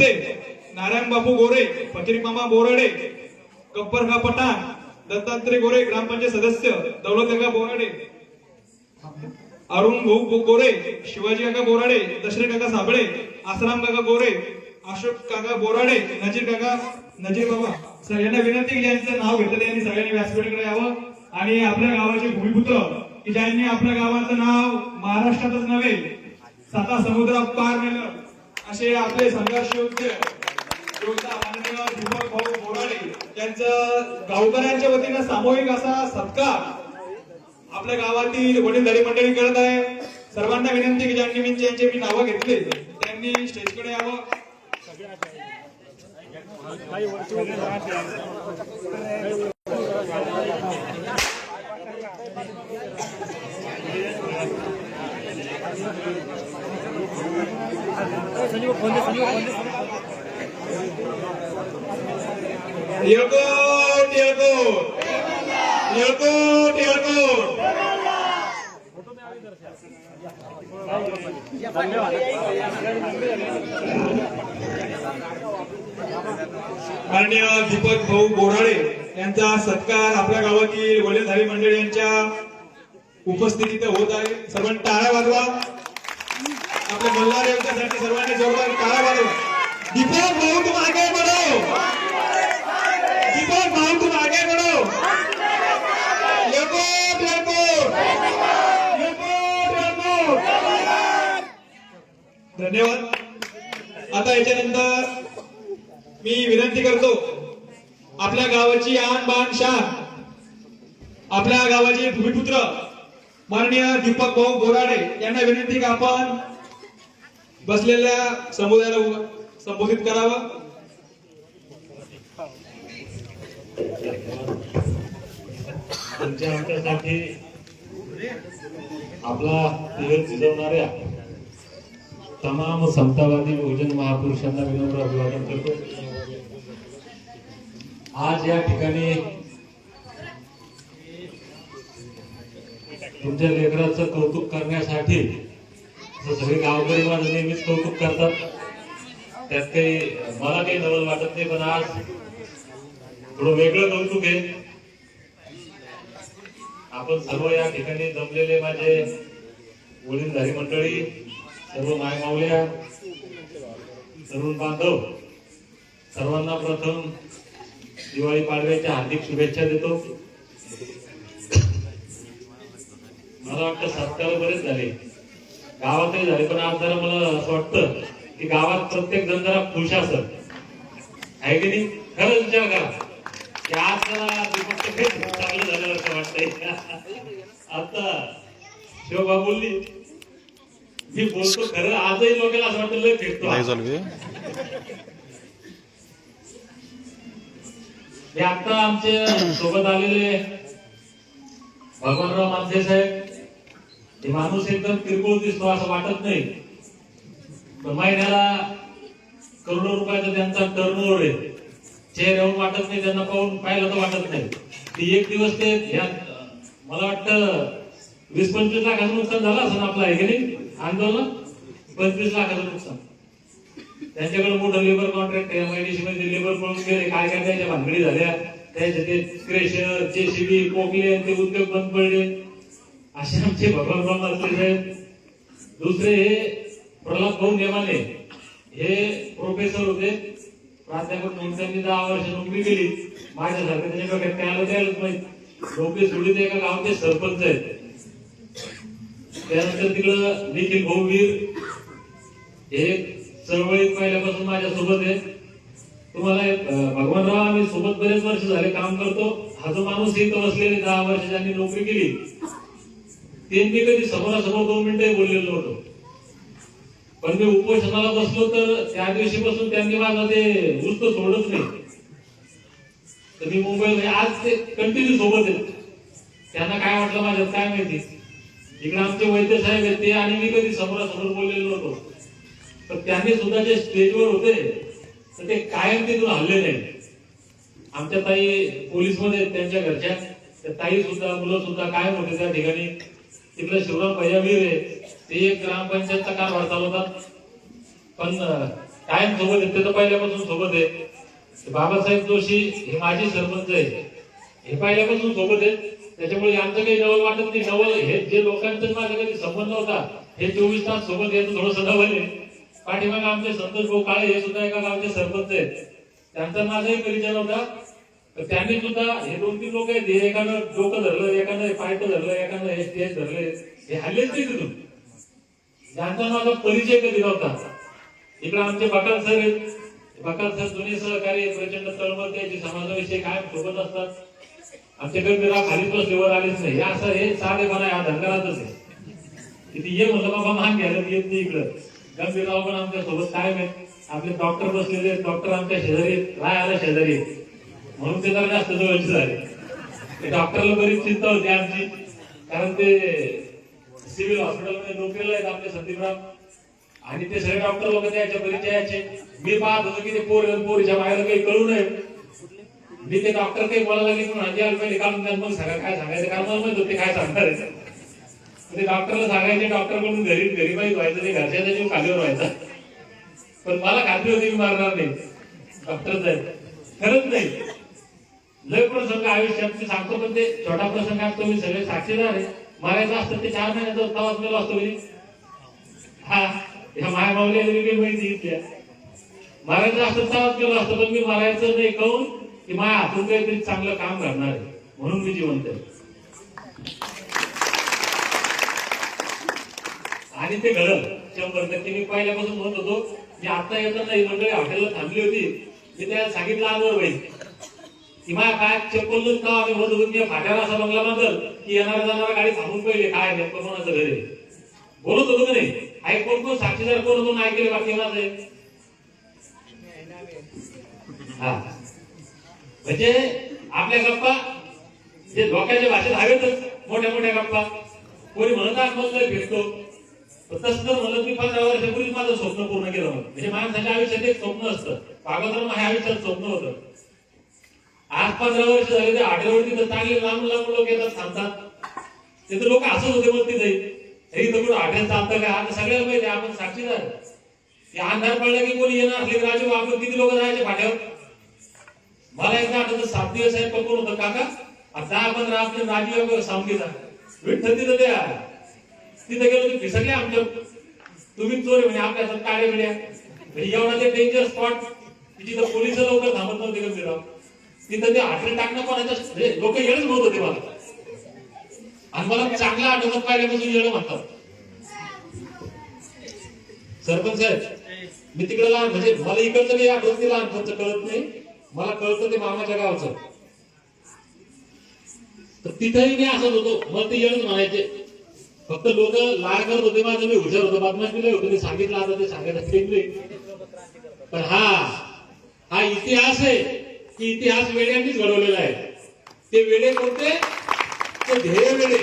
ते नारायण बाबू गोरे फकीरमामा बोराडे गब्बर पठाण दत्तात्रय गोरे ग्रामपंचायत सदस्य दौलत बोराडे अरुण भाऊ गोरे शिवाजी काका बोराडे दशरथ काका साबळे आसराम काका गोरे अशोक काका बोराडे नजीर काका नजीर बाबा. सर विनंती की ज्यांचं नाव घेतलं यांनी सगळ्यांनी व्यासपीठाकडे यावं. आणि आपल्या गावाचे भूमिपुत्र की ज्यांनी आपल्या गावाचं नाव महाराष्ट्रातच नव्हे सता समुद्र पार नेलं. असे आपले संघर्ष योग्य माननीय दीपक भाऊ बोराडे यांचं गावकऱ्यांच्या वतीनं सामूहिक असा सत्कार आपल्या गावातील वडीलधारी मंडळी करत आहे. सर्वांना विनंती की ज्यांनी मी ज्यांचे मी नावं घेतले त्यांनी स्टेजकडे यावं. येळकोट येळकोट येळकोट येळकोट माननीय दीपक भाऊ बोराडे यांचा सत्कार आपल्या गावातील वडीलधारी मंडळी यांच्या उपस्थितीत होत आहे. सर्वांनी टाळ्या वाजवा. आपल्या बोलणार यांच्यासाठी सर्वांनी जोरदार टाळ्या वाजवा दीपक भाऊ तुम आगे बढ़ो दीपक भाऊ तुम आगे बढ़ो धन्यवाद. आता याच्यानंतर मी विनंती करतो आपल्या गावाची आन बाण शान आपल्या गावाचे भूमिपुत्र माननीय दीपक भाऊ बोराडे यांना विनंती का आपण बसलेल्या समुदायाला संबोधित करावं. तुमच्या हक्कासाठी आपला दिवस झिजवणाऱ्या तमाम समतावादी बहुजन महापुरुषांना विनम्र अभिवादन करतो. आज या ठिकाणी तुमच्या लेकराचं कौतुक करण्यासाठी सगळे गावकरी माझं नेहमीच कौतुक करतात. त्यात काही मला काही नवल वाटत नाही पण आज थोडं वेगळं कौतुक आहे. आपण सर्व या ठिकाणी जमलेले माझे वडीलधारी मंडळी सर्व मायमावल्या तरुण बांधव सर्वांना प्रथम दिवाळी पाडव्याच्या हार्दिक शुभेच्छा देतो. मला वाटतं सत्कार बरेच झाले. गावातही झाले पण आज जरा मला असं वाटतं की गावात प्रत्येक जण जरा खुश असत आहे की नाही? खरंच विचार करा की आज जरा चांगलं झालं असं वाटतंय. आता शिवबा बोलली मी बोलतो खरं आजही लोकांना असं वाटतं लय फिरतो. हे आता आमचे सोबत आलेले भगवानराव मानसे साहेब माणूस एकदम किरकोळ दिसतो असं वाटत नाही. पण महिन्याला करोडो रुपयाचा त्यांचा टर्नओव्हर आहे. चेहऱ्यावर वाटत नाही त्यांना पाहून पाहिलं तर वाटत नाही. ती एक दिवस ते मला वाटतं वीस पंचवीस लाखाचं नुकसान झालं असं आपलं आहे की नाही? आंदोलन? पंचवीस लाखाचं नुकसान. त्यांच्याकडे मोठं लेबर कॉन्ट्रॅक्ट आहे एमआयडीसी मध्ये लेबर पळून गेले काय काय त्याच्या भानगडी झाल्या. त्याचे ते क्रेशर जेसीबी कोकले ते उद्योग बंद पडले. असे आमचे भगवानराव मात्रे साहेब दुसरे हे प्रल्हाद भाऊ नेमाने. हे प्रोफेसर होते. प्राध्यापक म्हणून त्यांनी दहा वर्ष नोकरी केली. माझ्यासारखं त्याच्या डोक्यात काय आलं त्यालाच माहीत ते एका गावचे सरपंच आहेत. त्यानंतर तिकडं निखिल भाऊवीर हे चळवळीत पहिल्यापासून माझ्या सोबत आहे तुम्हाला एक, भगवानराव आम्ही सोबत बरेच वर्ष झाले काम करतो. हा जो माणूस इथं बसलेले दहा वर्ष ज्यांनी नोकरी केली त्यांनी कधी समोरासमोर दोन मिनिटंही बोललेलो होतो पण मी उपोषणाला बसलो तर त्या दिवशीपासून त्यांनी माझं ते वृत्त सोडत नाही. तर मी मुंबईमध्ये आज ते कंटिन्यू सोबत आहेत. त्यांना काय वाटलं माझ्यात काय माहिती? इकडे आमचे वैद्य साहेब आहेत ते आणि मी कधी समोरासमोर बोललेलो नव्हतो. तर त्यांनी सुद्धा जे स्टेजवर होते तर ते कायम तिथून हल्ले नाही. आमच्या ताई पोलीसमध्ये त्यांच्या घरच्या. त्या ताई सुद्धा मुलं सुद्धा कायम होते त्या ठिकाणी. तिकडे शिवराम भैया आहे. ते एक ग्रामपंचायतचा कारभार चालवतात. पण कायम सोबत आहेत ते तर पहिल्यापासून सोबत आहे. बाबासाहेब जोशी हे माझे सरपंच आहे. हे पहिल्यापासून सोबत आहेत त्याच्यामुळे आमचं काही नवल वाटत नाही. नवल हे जे लोकांचं माझा कधी संबंध होता हे चोवीस तास सोबत यायचं थोडंसं नवल आहे. पाठीमागे आमचे संतोष भाऊ काळे हे सुद्धा एका गावचे सरपंच आहेत. त्यांचा माझाही परिचय नव्हता. तर त्यांनी सुद्धा हे दोन तीन लोक आहेत हे एकानं डोकं धरलं एकानं पायट धरलं एकानं हे स्टेज धरले हे हल्लेच नाही तिथून. त्यांचा माझा परिचय कधी होता इकडे आमचे बकाल सर आहेत. बकाल सर जुने सहकारी प्रचंड तळमळ त्याचे समाजाविषयी काय सोबत असतात. आमचे खाली खालीच बसल्यावर आलेच नाही. हे असं हे सारे मला या धंगारातच आहे. किती ये म्हणलं बाबा मान घ्यायला येत नाही इकडं. गंभीरराव पण आमच्यासोबत काय आहेत. आपले डॉक्टर बसलेले डॉक्टर आमच्या शेजारी राय राहायला शेजारी आहेत. म्हणून ते जरा जास्त जवळचे झाले. ते डॉक्टरला बरीच चिंता होती आमची. कारण ते सिव्हिल हॉस्पिटलमध्ये नोकरीला आहेत आपले संदीपराव आणि ते सगळे डॉक्टर लोक त्याच्या परिचयाचे. मी पाहत होतो की ते पोर पोरीच्या बाहेर काही कळू नये. मी ते डॉक्टर काही बोलायला लागले म्हणून हाजी पहिले काढून त्यात मग सगळं काय सांगायचं? कारण मला माहीत होते काय सांगणार आहे. ते डॉक्टरला सांगायचे डॉक्टरकडून घरी घरी माहीत व्हायचं ते घरच्याचा जीव खालीवर व्हायचा. पण मला खात्री होती मी मारणार नाही. डॉक्टर साहेब खरंच नाही. लय प्रसंग आयुष्यात मी सांगतो पण ते छोटा प्रसंग असतो मी सगळे साक्षीदार आहे. मारायचं असतं ते चार महिन्याचा तवाच मेलो असतो मी. हा ह्या माया माऊली वेगळी माहिती घेतल्या मारायचं असतं तवाच गेलो असतो पण मी मारायचं नाही कहून की माझ्या हातून काहीतरी चांगलं काम करणार आहे. म्हणून मी जिवंत आहे. आणि ते घडलं. शंभर टक्के मी पहिल्यापासून म्हणत होतो मी आता येताना ही मंडळी हॉटेलला थांबली होती. मी त्याला सांगितलं अनवर बाई सीमा काय चप्पल का आम्ही म्हणत होतो की फाट्याला असा बंगला बांधल की येणार जाणार गाडी थांबून पहिले काय नेमकं कोणाचं घर आहे? बोलत होतो की नाही? आई कोण कोण? साक्षीदार कोण? होतो ऐकले बाकी कोणाचं हा. म्हणजे आपल्या गप्पा जे डोक्याच्या भाषेत हवेतच मोठ्या मोठ्या गप्पा. कोणी म्हणत आतमधलं फिरतो पण तसं तर म्हणत मी पंधरा वर्षापूर्वीच माझं स्वप्न पूर्ण केलं म्हणजे माणसाच्या आयुष्यात एक स्वप्न असतं. पागोदर माझ्या आयुष्यात स्वप्न होतं. आज पंधरा वर्ष झाले ते आठवड्यावरती तर चांगले लांब लांब लोक येतात थांबतात तर लोक हसत होते मग जाईल हे इथं कुठं हॉटेल काय आता सगळ्याला माहिती आहे, आपण साक्षीदार. ते अंधार पडला की कोणी येणार असले राजू आपण किती लोक जायचे फाट्यावर? मला एकदा आठवत सात दिवस साहेब पकडून होतं. काका आता दहा पंधरा आपले राजू सामकीचा विठ्ठल तिथं द्या. तिथं गेलो ते फिसकले आमच्या. तुम्ही चोर म्हणजे आपल्या हातात काळे मिळ्या म्हणजे एवढा ते डेंजर स्पॉट तिथं पोलीस लवकर थांबत नव्हते गंभीरराव तिथं ते आठवण टाकणं पण म्हणजे लोक येळच म्हणत होते मला. आणि मला चांगला आठवत पाहिल्यापासून येणं म्हणतात. सरपंच साहेब मी तिकडे लहान म्हणजे मला इकडचं नाही आठवत नाही लहानपणचं कळत नाही. मला कळतं ते मामाच्या गावचं. तर तिथेही मी असत होतो. मला ते येळच म्हणायचे. फक्त लोक लाड करत होते माझं मी हुशार होतो. बदमाश दिले होते. मी सांगितलं आता ते सांगायला पण हा हा इतिहास आहे. की इतिहास वेड्यांनीच घडवलेला आहे. ते वेडे कोणते? ते ध्येय वेडे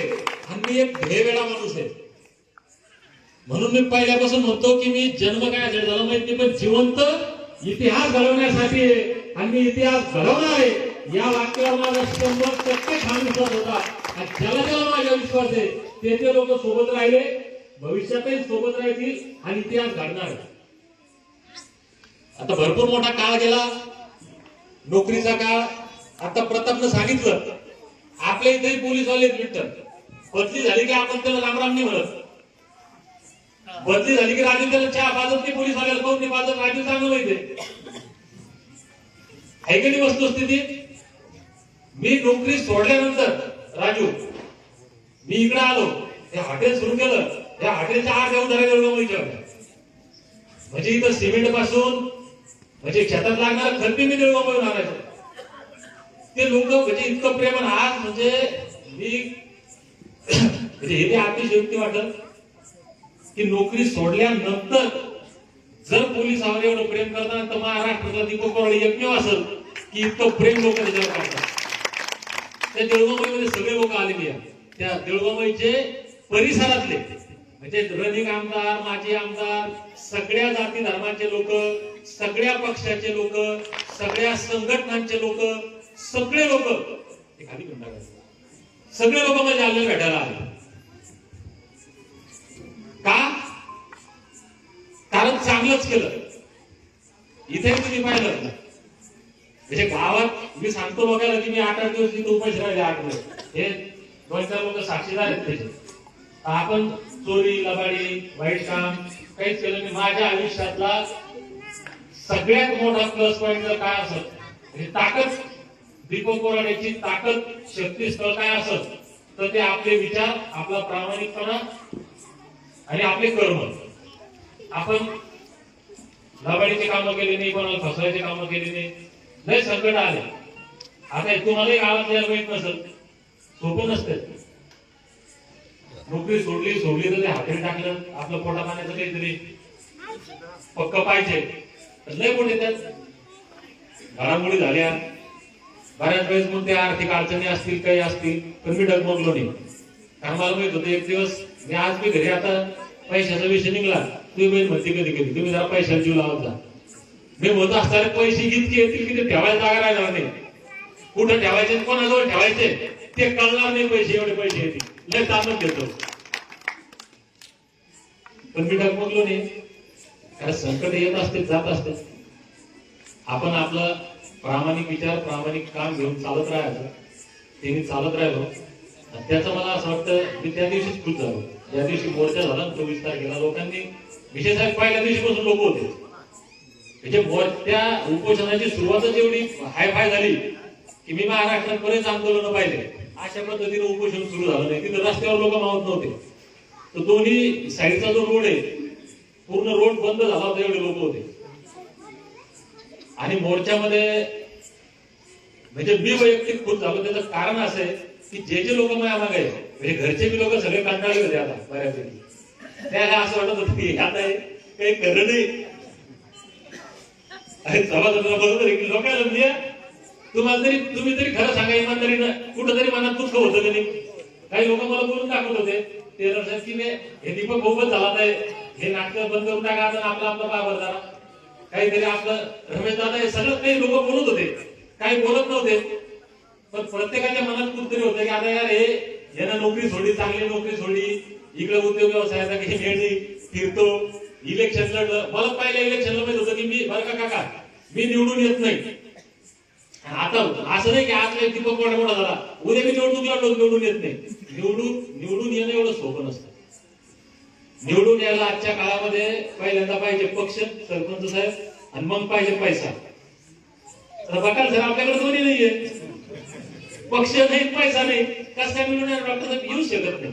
आणि मी एक ध्येय वेडा माणूस आहे. म्हणून मी पहिल्यापासून म्हणतो की मी जन्म काय असेल झाला माहिती पण जिवंत इतिहास घडवण्यासाठी आहे आणि मी इतिहास घडवणार आहे. या वाक्यावर माझा शंभर टक्के छान विश्वास होता. आणि ज्याला ज्याला माझा विश्वास आहे ते ते लोक सोबत राहिले. भविष्यातही सोबत राहतील आणि इतिहास घडणार आता भरपूर मोठा काळ गेला. नोकरीचा काळ आता प्रतापनं सांगितलं. आपल्या इथे पोलीसवाले आहेत बदली झाली की आपण त्याला रामराम नाही म्हणत. बदली झाली की राजू त्याला चहा पाजत नाही पोलीसवाल्याला कोण नाही पाजत राजू चांगलं माहितीये आहे की नाही वस्तुस्थिती? मी नोकरी सोडल्यानंतर राजू मी इकडे आलो. हे हॉटेल सुरू केलं. या हॉटेलच्या आठ येऊन धरायला म्हणजे इथं सिमेंटपासून म्हणजे शेतात लागणार खर्च मी देऊळ आणायचो. ते लोक म्हणजे इतकं प्रेम आज म्हणजे मी म्हणजे हे ते अतिशयोक्ती वाटत की नोकरी सोडल्यानंतर जर पोलिसावर एवढं प्रेम करतात तर महाराष्ट्रातला दीपक कोरडे एकमेव असेल की इतकं प्रेम लोक त्याच्यावर करतात. त्या देळगावमध्ये सगळे लोक आलेले आहेत. त्या देळगावचे परिसरातले म्हणजे रनिंग आमदार माजी आमदार सगळ्या जाती धर्माचे लोक सगळ्या पक्षाचे लोक सगळ्या संघटनांचे लोक सगळे लोक एखादी घेऊन सगळे लोक माझ्या आले भेटायला आले. का? कारण चांगलंच केलं. इथे तुम्ही पाहिलं म्हणजे गावात मी सांगतो बघायला की मी आठ आठ दिवस तिथे उपाशी राहिले आठ दिवस. हे दोन चार लोक साक्षीदार आहेत त्याचे. आपण चोरी लबाडी वाईट काम काहीच केलं मी माझ्या आयुष्यातला सगळ्यात मोठा प्लस पॉईंट जर काय असत? हे ताकद. दीपक कोराडेची ताकद शक्तीस्थळ काय असत? तर ते आपले विचार आपला प्रामाणिकपणा आणि आपले कर्म आपण लबाडीचे कामं केली नाही कोणाला फसवायचे कामं केली नाही. लय संकट आले. आता तुम्हालाही गावात यायला माहीत नसेल. सोपं नसते. नोकरी सोडली सोडली तर ते हातरी टाकलं. आपलं पोटा पाण्याचं काहीतरी पक्क पाहिजे. लय मोठे त्यात घडामोडी झाल्या. बऱ्याच वेळेस मग त्या आर्थिक अडचणी असतील काही असतील पण मी डगमगलो नाही. कारण मला माहीत होतं एक दिवस मी आज मी घरी आता पैशाचा विषय निघला. तुम्ही बहीण म्हणते कधी कधी तुम्ही जरा पैशाला जीव लावत जा. मी म्हणत असताना पैसे इतके येतील की ते ठेवायला जागा राहणार नाही. कुठं ठेवायचे कोणाजवळ ठेवायचे ते कळणार नाही पैसे एवढे पैसे येतील. लय ताणच घेतो. पण मी डगमगलो नाही. कारण संकट येत असते जात असते आपण आपलं प्रामाणिक विचार प्रामाणिक काम घेऊन चालत राहायचं. ते मी चालत राहिलो. त्याचं मला असं वाटतं मी त्या दिवशीच खुश झालो. ज्या दिवशी मोर्चा झाला चोवीस तारखेला लोकांनी विशेष पहिल्या पहिल्या दिवशीपासून लोक होते. म्हणजे मोर्चा उपोषणाची सुरुवातच एवढी हाय फाय झाली की मी महाराष्ट्रात बरेच आंदोलन पाहिले. अशा पद्धतीने उपोषण सुरू झालं नाही. तिथं रस्त्यावर लोक मावत नव्हते. तर दोन्ही साईडचा जो रोड आहे पूर्ण रोड बंद झाला होता एवढे लोक होते. आणि मोर्चामध्ये म्हणजे मी वैयक्तिक खुश झालो. त्याचं कारण असं आहे की जे जे लोक माझ्या मागे म्हणजे घरचे बी लोक सगळे कंटाळले होते आता बऱ्यापैकी. त्याला असं वाटत होतं की आता काही खरं नाही. अरे सभासदाला बरोबर आहे की लोकांना म्हणजे तुम्हाला तरी तुम्ही तरी खरं सांगा इमानदारीनं कुठंतरी मनात दुःख होतं का नाही? काही लोक मला बोलून दाखवत होते. ते साहेब की हे दीपक बहुपत झाला नाही हे नाटक बंद करून टाका आता आपला आपला बाबर जरा. काहीतरी आपलं रमेश दादा हे सगळं काही लोक बोलत होते. काही बोलत नव्हते. पण प्रत्येकाच्या मनात कुठतरी होतं की आता यार हे यानं नोकरी सोडली चांगली नोकरी सोडली. इकडे उद्योग व्यवसायाचा काही मेळणी फिरतो. इलेक्शन लढलं मला पहिल्या इलेक्शनला माहीत होतं की मी बरं का काका मी निवडून येत नाही. आता असं नाही की आज काही दीपक मोठा मोठा झाला. उद्या मी निवडणूक लढलो निवडून येत नाही. निवडून निवडून येणं एवढं सोपं नसतं. निवडून यायला आजच्या काळामध्ये पहिल्यांदा पाहिजे पक्ष सरपंच साहेब आणि मग पाहिजे पैसा. तर बघाल सर आपल्याकडे दोन्ही नाहीये. पक्ष नाही पैसा नाही. कसं काय मिळून डॉक्टर साहेब येऊ शकत नाही.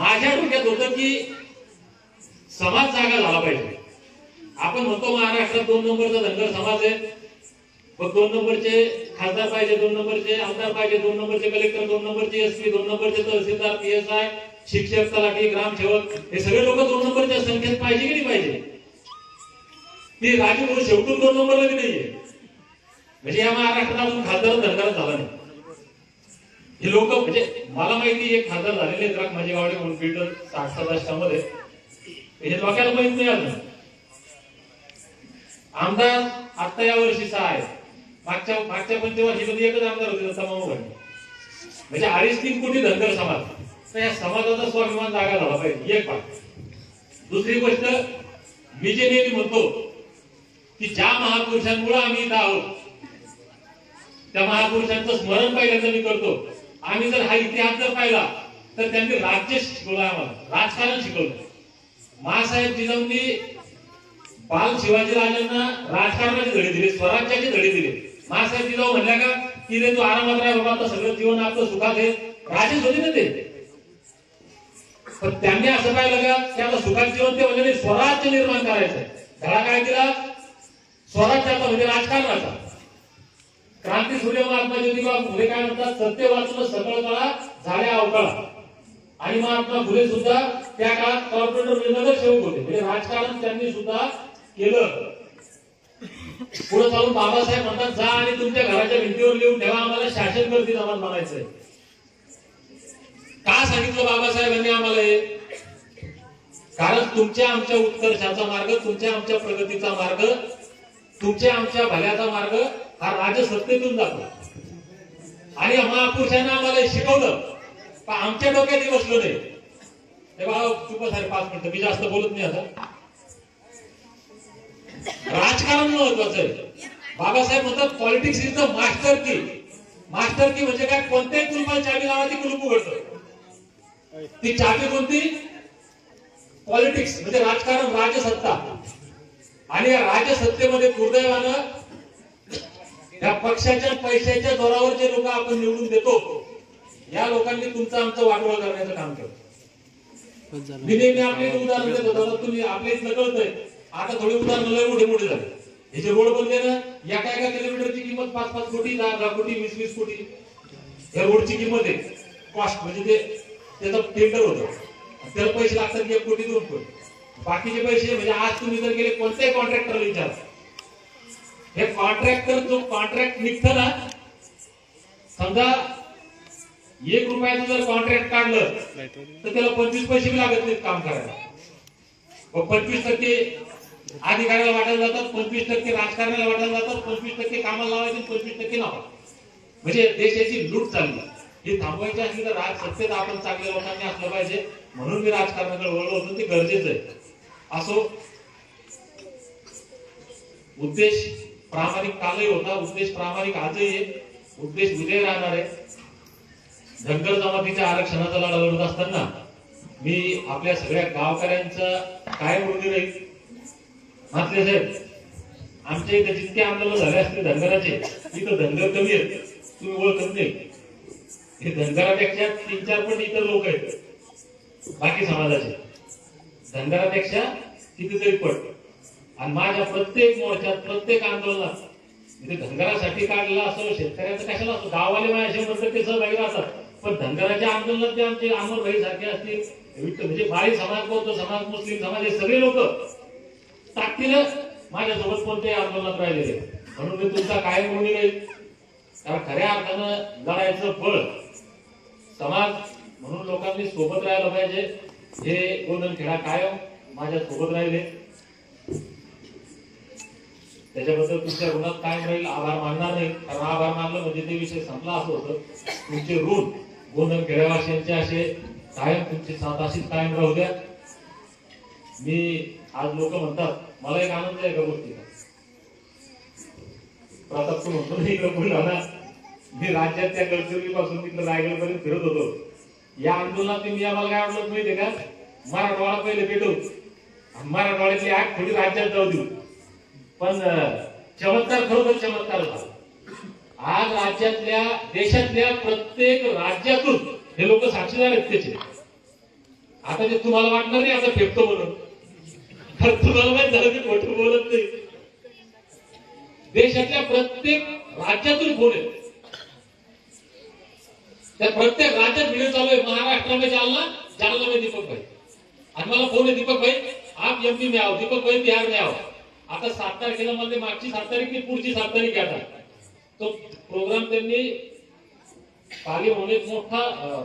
माझ्या डोक्यात होत की समाज जागा झाला पाहिजे. आपण म्हणतो महाराष्ट्रात दोन नंबरचा धनगर समाज आहे. मग दोन नंबरचे खासदार पाहिजे दोन नंबरचे आमदार पाहिजे दोन नंबरचे कलेक्टर दोन नंबरचे एसपी दोन नंबरचे तहसीलदार पी एस आय. शिक्षक तलाठी ग्रामसेवक हे सगळे लोक दोन नंबरच्या संख्येत पाहिजे की नाही पाहिजे? ती राजू म्हणून शेवटून दोन नंबरला बी नाहीये. म्हणजे या महाराष्ट्रात अजून खासदार धनगर झाला नाही. हे लोक म्हणजे मला माहिती एक खासदार झालेले आहेत राख माझे गावडे म्हणून पीटर साठ सदाशमध्ये हे डोक्याला माहीत नाही आलं आमदार आता या वर्षी सहा आहे मागच्या मागच्या पंचवर्षीमध्ये एकच आमदार होते तमाम म्हणजे अडीच तीन कोटी धनगर समाज. तर या समाजाचा स्वाभिमान जागा झाला पाहिजे. एक बात दुसरी गोष्ट मी जे नेहमी म्हणतो की ज्या महापुरुषांमुळे आम्ही इथं आहोत त्या महापुरुषांचं स्मरण पहिल्यांदा मी करतो. आम्ही जर हा इतिहास जर पाहिला तर त्यांनी राज्य शिकवलं आम्हाला राजकारण शिकवलं. महासाहेब जिजाऊंनी बाल शिवाजी राजांना राजकारणाची धडे दिले स्वराज्याचे धडे दिले. महासाहेब जिजाऊ म्हणल्या का की रे तू आरामात राह बाबा आता सगळं जीवन आपलं सुखात आहे. राजेच होते ना ते पण त्यांनी असं काय का त्याला सुखात जीवन ते म्हणजे स्वराज्य निर्माण करायचं धडा काय दिला स्वराज्याचा म्हणजे राजकारणाचा क्रांती सूर्य महात्मा ज्योतिबा फुले काय म्हणतात? सत्य वाचलं सकळ काळा झाल्या अवकाळा. आणि महात्मा फुले सुद्धा त्या काळात कॉर्पोरेटर म्हणजे नगरसेवक होते. म्हणजे राजकारण त्यांनी सुद्धा केलं. पुढे चालून बाबासाहेब म्हणतात जा आणि तुमच्या घराच्या भिंतीवर लिहून ठेवा आम्हाला शासन करतील आम्हाला म्हणायचंय. का सांगितलं बाबासाहेबांनी आम्हाला हे? कारण तुमच्या आमच्या उत्कर्षाचा मार्ग तुमच्या आमच्या प्रगतीचा मार्ग तुमच्या आमच्या भल्याचा मार्ग हा राजसत्तेतून जातो. आणि महापुरुषांना आम्हाला शिकवलं. पण आमच्या डोक्यात बसलो नाही. हे बाबा चुप सारे पाच मिनिटं. मी जास्त बोलत नाही आता. राजकारण महत्वाचं आहे. बाबासाहेब म्हणतात politics is the master key master key म्हणजे काय? कोणत्याही कुलपाला चावी लावा ती कुलूप उघडतं. ती चावी कोणती? पॉलिटिक्स म्हणजे राजकारण राजसत्ता. आणि या राजसत्तेमध्ये दुर्दैवानं या पक्षाच्या पैशाच्या जोरावर जे लोक आपण निवडून देतो या लोकांनी तुमचं आमचं वाटोळ करण्याचं काम केलं. मी नेहमी आपले उदाहरण देतो दादा तुम्ही आपलेच नकळतंय आता थोडे उदाहरण लय मोठे मोठे झाले. हे जे रोड बनले ना एका एका किलोमीटरची किंमत? पाच पाच कोटी दहा दहा कोटी वीस वीस कोटी या रोडची किंमत आहे. कॉस्ट म्हणजे ते त्याचं टेंडर होतं. त्याला पैसे लागतात एक कोटी दोन कोटी. बाकीचे पैसे म्हणजे आज तुम्ही जर गेले कोणत्याही कॉन्ट्रॅक्टरला विचार. हे कॉन्ट्रॅक्टर जो कॉन्ट्रॅक्ट निघतं ना समजा एक रुपयाचं जर कॉन्ट्रॅक्ट काढलं तर त्याला पंचवीस पैसे बी लागत नाहीत काम करायला. पंचवीस टक्के अधिकाऱ्याला वाटायला जातात पंचवीस टक्के राजकारणाला वाटायला जातात पंचवीस टक्के कामाला लावायचे पंचवीस टक्के नावा म्हणजे देशाची लूट चालली. ही थांबवायची असली तर राज सत्तेत आपण चांगल्या लोकांनी असलं पाहिजे. म्हणून मी राजकारणाकडे वळलो होतो. ते गरजेचं आहे. असो उद्देश प्रामाणिक कालही होता. उद्देश प्रामाणिक आजही आहे. उद्देश उदय राहणार आहे. धनगर जमातीच्या आरक्षणाचा लढा लढत असताना मी आपल्या सगळ्या गावकऱ्यांचा काय ऋणी राहील म्हटले साहेब आमच्या इथे जितके आंदोलन झाले असते धनगराचे इथं धनगर कमी आहेत तुम्ही ओळखत नाही. हे धनगरापेक्षा तीन चार पट इतर लोक आहेत. बाकी समाजाचे. धनगरापेक्षा कितीतरी पट आणि माझ्या प्रत्येक मोर्चात प्रत्येक आंदोलनात म्हणजे धनगरासाठी काढलेला असो शेतकऱ्याचं कशाला असो गावाले माझ्या म्हणतात ते सहभागी राहतात. पण धनगराच्या आंदोलनात जे आमचे अमोल भाई सारखे असतील म्हणजे बाळी समाज बौद्ध समाज मुस्लिम समाज हे सगळे लोक ताकदीनं माझ्यासोबत कोणत्याही आंदोलनात राहिलेले म्हणून मी तुमचा कायम म्हणून कारण खऱ्या अर्थानं लढायचं फळ समाज म्हणून लोकांनी सोबत राहायला पाहिजे. हे गोंधन खेळा कायम हो? माझ्या सोबत राहिले. त्याच्याबद्दल तुमच्या ऋणात कायम राहील. आभार मानणार नाही. कारण आभार मानलं म्हणजे ते विषय संपला असं होतं. तुमचे ऋण गोंधन खेड्यावासियांचे असे कायम तुमची साथ अशीच कायम राहू द्या. मी आज लोक म्हणतात मला एक आनंद आहे एका गोष्टीचा? प्रताप तू म्हणतो इकडे पुढे ना मी राज्याच्या गडचिरोलीपासून पासून तिकडे रायगड पर्यंत फिरत होतो. या आंदोलनात मी आम्हाला काय वाटलं माहितीये का? मराठवाडा पहिले भेटू मराठवाड्याची आग थोडी राज्यात जाऊ देऊ. पण चमत्कार खरोखर चमत्कार झाला आज राज्यातल्या देशातल्या प्रत्येक राज्यातून हे लोक साक्षीदार आहेत त्याचे. आता ते तुम्हाला वाटणार नाही आता फेकतो म्हणून. तर तुम्हाला माहीत झालं ते खोटं बोलत नाही. देशातल्या प्रत्येक राज्यातून फोन आहेत त्या प्रत्येक राज्यात व्हिडिओ चालू आहे. महाराष्ट्र में जालना जालना में दीपक भाई आणि मला फोन आहे दीपक भाई आप एमपी में आओ. दीपक भाई बिहार में आओ. आता सात तारखेला मला मागची सात तारीख ती पुढची सात तारीख आहे आता. तो प्रोग्राम त्यांनी पाली म्हणून एक मोठा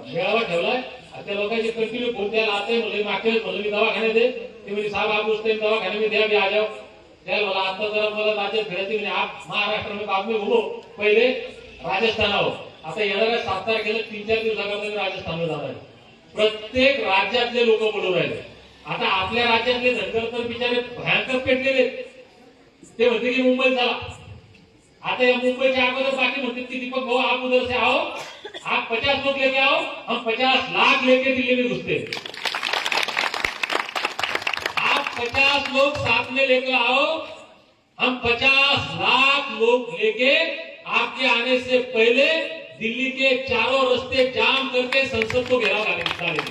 मेळावा ठेवलाय. त्या लोकांचे कंटिन्यू फोन द्यायला आता म्हणजे मागच्या वेळेस म्हणलं मी दवाखान्यात आहे. ते म्हणजे साहेब आप उस टाइम दवाखाने में द्या मी आ जाओ मला आता जरा मला राज्यात फिरायचे म्हणजे आप महाराष्ट्र में बाद में पहिले राजस्थानावर. आता येणाऱ्या सात तारखेला तीन चार दिवसाकरता राजस्थानला जाणार. आहे प्रत्येक राज्यातले लोक बोलू राहिले. आता आपल्या राज्यातले धनगर तर बिचारे भयंकर पेटलेले ते म्हणते की मुंबईत झाला आता या मुंबईच्या अगोदर बाकी म्हणते की दीपक भाऊ आप उधर से आओ. आप पचास लोग लेके आओ. हम पचास लाख लेके दिल्ली में घुसते आप पचास लोग साथ में लेकर आओ. हम पचास लाख लोग लेके आपके आने से पहले दिल्ली के चारों रस्ते जाम करके संसद को घेराव लागले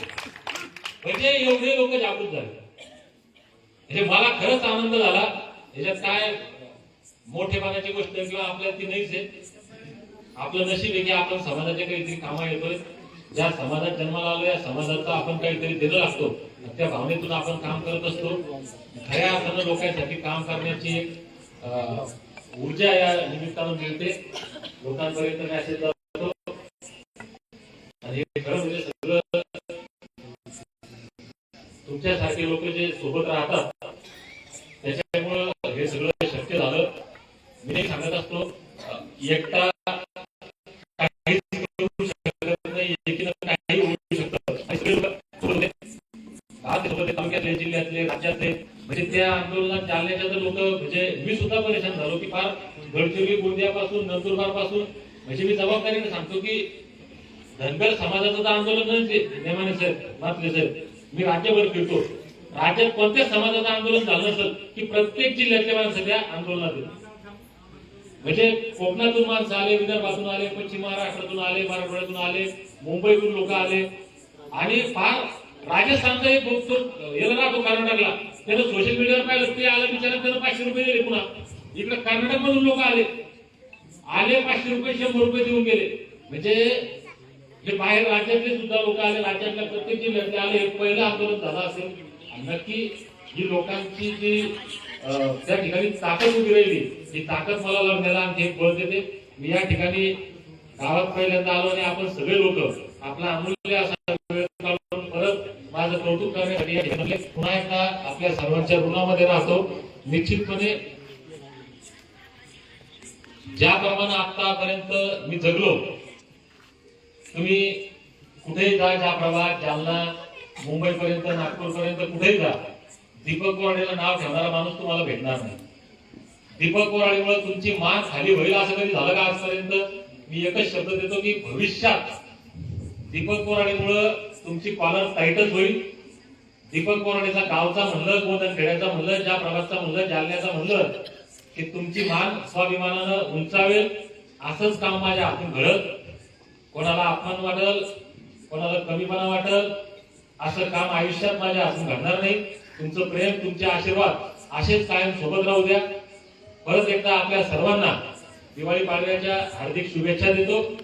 म्हणजे एवढे लोक जागृत झाले. म्हणजे मला खरंच आनंद झाला. याच्यात काय मोठेपणाची गोष्ट किंवा आपल्याला ती नाहीच आहे. आपलं नशीब आहे की आपण समाजाच्या काहीतरी कामा येतोय. ज्या समाजात जन्माला आलो या समाजाचा आपण काहीतरी दिलं लागतो. त्या भावनेतून आपण काम करत असतो. खऱ्या अर्थानं लोकांसाठी काम करण्याची ऊर्जा या निमित्तानं मिळते. लोकांपर्यंत मॅसेज हे खरं म्हणजे सगळं तुमच्यासारखे लोक जे सोबत राहतात त्याच्यामुळं हे सगळं शक्य झालं. मी नाही सांगत असतो एकटा तालुक्यातले जिल्ह्यातले राज्यातले. म्हणजे त्या आंदोलनात चालण्याच्या तर लोक म्हणजे मी सुद्धा परेशान झालो की फार गडचिरोली गोंदियापासून नंदुरबारपासून म्हणजे मी जबाबदारीने सांगतो की धनगर समाजाचं तर आंदोलन नाही नेमाने साहेब मातले साहेब. मी राज्यभर फिरतो. राज्यात कोणत्या समाजाचं आंदोलन झालं असेल की प्रत्येक जिल्ह्यातल्या माणसं त्या आंदोलनात येतात. म्हणजे कोकणातून माणसं आले विदर्भातून आले पश्चिम महाराष्ट्रातून आले मराठवाड्यातून आले मुंबईतून लोक आले. आणि फार राजस्थानचा एक भाऊ तो याला राहतो कर्नाटकला. त्यानं सोशल मीडियावर पाहिलं ते आलं बिचारा त्यानं पाचशे रुपये दिले पुन्हा. इकडे कर्नाटक मधून लोक आले. आले पाचशे रुपये शंभर रुपये देऊन गेले. म्हणजे जे बाहेर राज्यातले सुद्धा लोक आले राज्यातल्या प्रत्येक जिल्ह्यातले आले हे पहिलं आंदोलन झालं असेल. नक्की जी लोकांची जी त्या ठिकाणी ताकद उभी राहिली ही ताकद मला लढण्याला आणखी एक बळ देते. मी या ठिकाणी गावात पहिल्यांदा आलो आणि आपण सगळे लोक आपला अमूल्य असा वेळ काढून परत माझं कौतुक करण्यासाठी या ठिकाणी पुन्हा एकदा आपल्या सर्वांच्या ऋणामध्ये राहतो. निश्चितपणे ज्याप्रमाणे आतापर्यंत मी जगलो तुम्ही कुठेही जा ज्या प्रभात जालना मुंबई पर्यंत नागपूर पर्यंत कुठेही जा दीपक कोराडेला नाव ठेवणारा माणूस तुम्हाला भेटणार नाही. दीपक कोराडेमुळे तुमची मान खाली होईल असं कधी झालं का आजपर्यंत? मी एकच शब्द देतो की भविष्यात दीपक कोराडेमुळं तुमची कॉलर टाईटच होईल. दीपक कोराडेचा गावचा म्हणलं गोंधळ खेड्याचा म्हणलं ज्या प्रभातचा म्हणलं जालन्याचा म्हणलं की तुमची मान स्वाभिमानानं उंचावेल. असंच काम माझ्या हातून घडत कोणाला अपमान वाटल कोणाला कमीपणा वाटल असं काम आयुष्यात माझ्या असून घडणार नाही. तुमचं प्रेम तुमचे आशीर्वाद असेच कायम सोबत राहू द्या. परत एकदा आपल्या सर्वांना दिवाळी पाडव्याच्या हार्दिक शुभेच्छा देतो.